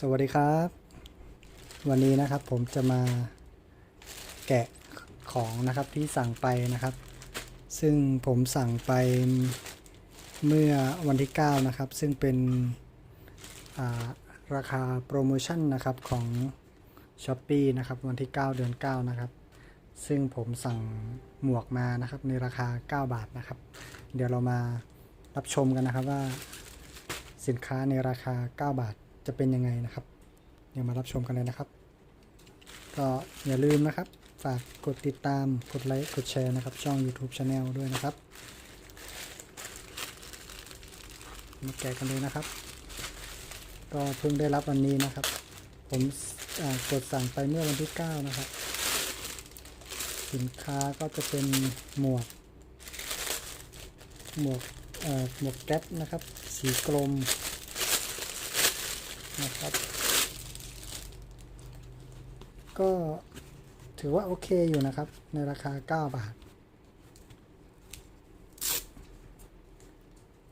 สวัสดีครับ วันนี้นะครับผมจะมาแกะของนะครับที่สั่งไปนะครับ ซึ่งผมสั่งไปเมื่อวันที่ 9 นะครับ ซึ่งเป็นาราคาโปรโมชั่นนะครับของ s h อ p e e นะครับ วันที่ 9 เดือน 9 นะครับ ซึ่งผมสั่งหมวกมานะครับในราคา 9 บาทนะครับ เดี๋ยวเรามารับชมกันนะครับว่าสินค้าในราคา 9 บาท จะเป็นยังไงนะครับเดี๋ยวมารับชมกันเลยนะครับ ก็อย่าลืมนะครับ ฝากกดติดตามกดไลค์กดแชร์นะครับ ช่อง YouTube Channel ด้วยนะครับ มาแกะกันเลยนะครับ ก็เพิ่งได้รับวันนี้นะครับ ผมกดสั่งไปเมื่อวันที่ 9 นะครับ สินค้าก็จะเป็นหมวก หมวกหมวกแก๊ปนะครับ สีกลม นะครับ ก็ถือว่าโอเคอยู่นะครับ ในราคา 9 บาท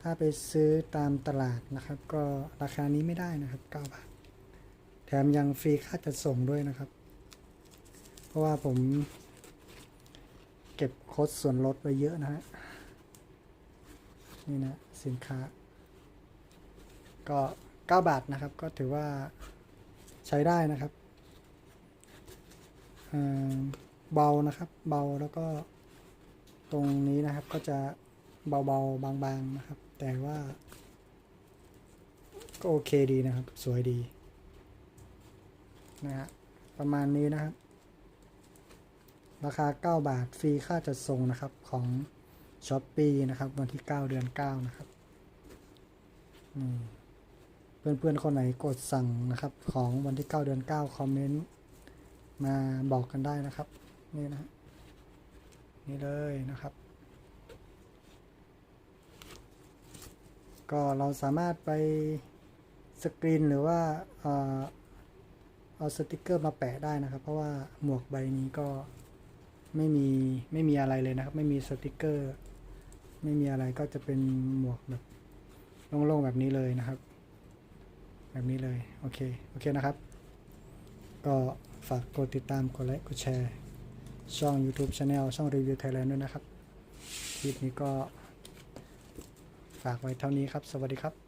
ถ้าไปซื้อตามตลาดนะครับ ก็ราคานี้ไม่ได้นะครับ 9 บาท แถมยังฟรีค่าจัดส่งด้วยนะครับ เพราะว่าผมเก็บโค้ดส่วนลดไว้เยอะนะฮะ นี่นะ สินค้า ก็ 9 บาทนะครับ ก็ถือว่าใช้ได้นะครับเบานะครับ เบาแล้วก็ตรงนี้นะครับก็จะเบาๆบางๆนะครับ แต่ว่าก็โอเคดีนะครับ สวยดีนะฮะประมาณนี้นะครับ ราคา 9 บาทฟรีค่าจัดส่งนะครับของช้อปปีนะครับ วันที่ 9 เดือน 9 นะครับ อืม เพื่อนๆคนไหนกดสั่งนะครับ ของวันที่ 9 เดือน 9 คอมเมนต์มาบอกกันได้นะครับ นี่นะนี่เลยนะครับ ก็เราสามารถไปสกรีนหรือว่าเอ่อเอาสติกเกอร์มาแปะได้นะครับ เพราะว่าหมวกใบนี้ก็ไม่มีไม่มีอะไรเลยนะครับ ไม่มีสติกเกอร์ ไม่มีอะไรก็จะเป็นหมวกแบบโล่งๆแบบนี้เลยนะครับ แบบนี้เลย โอเค โอเคนะครับ ก็ฝากกดติดตาม กดไลค์ กดแชร์ ช่อง YouTube Channel ช่องรีวิวไทยแลนด์ด้วยนะครับ คลิปนี้ก็ฝากไว้เท่านี้ครับ สวัสดีครับ